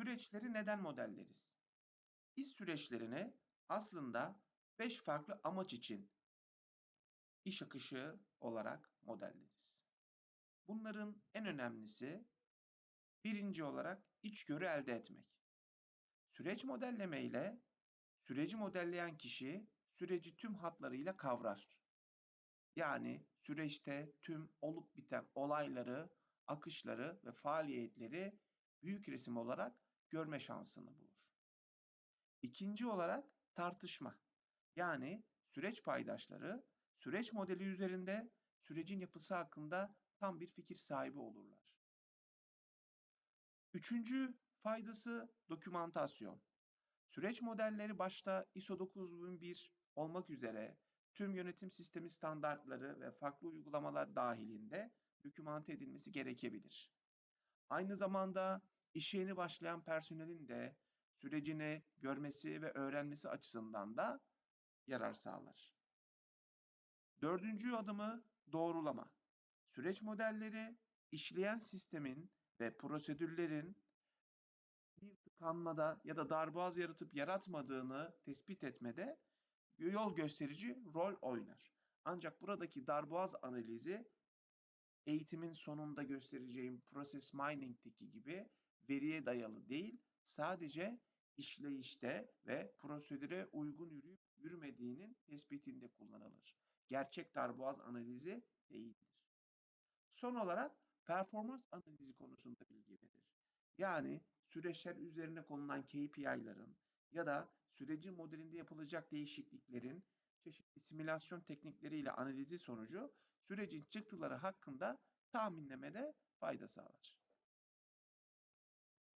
Süreçleri neden modelleriz? İş süreçlerini aslında 5 farklı amaç için iş akışı olarak modelleriz. Bunların en önemlisi birinci olarak içgörü elde etmek. Süreç modelleme ile süreci modelleyen kişi süreci tüm hatlarıyla kavrar. Yani süreçte tüm olup biten olayları, akışları ve faaliyetleri büyük resim olarak görme şansını bulur. İkinci olarak tartışma. Yani süreç paydaşları süreç modeli üzerinde sürecin yapısı hakkında tam bir fikir sahibi olurlar. Üçüncü faydası dokümantasyon. Süreç modelleri başta ISO 9001 olmak üzere tüm yönetim sistemi standartları ve farklı uygulamalar dahilinde dokümante edilmesi gerekebilir. Aynı zamanda işe yeni başlayan personelin de sürecini görmesi ve öğrenmesi açısından da yarar sağlar. Dördüncü adımı doğrulama. Süreç modelleri işleyen sistemin ve prosedürlerin bir tıkanmada ya da darboğaz yaratıp yaratmadığını tespit etmede yol gösterici rol oynar. Ancak buradaki darboğaz analizi eğitimin sonunda göstereceğim process mining'teki gibi veriye dayalı değil, sadece işleyişte ve prosedüre uygun yürüyüp yürümediğinin tespitinde kullanılır. Gerçek darboğaz analizi değildir. Son olarak performans analizi konusunda bilgi verir. Yani süreçler üzerine konulan KPI'ların ya da sürecin modelinde yapılacak değişikliklerin çeşitli simülasyon teknikleriyle analizi sonucu sürecin çıktıları hakkında tahminlemede fayda sağlar.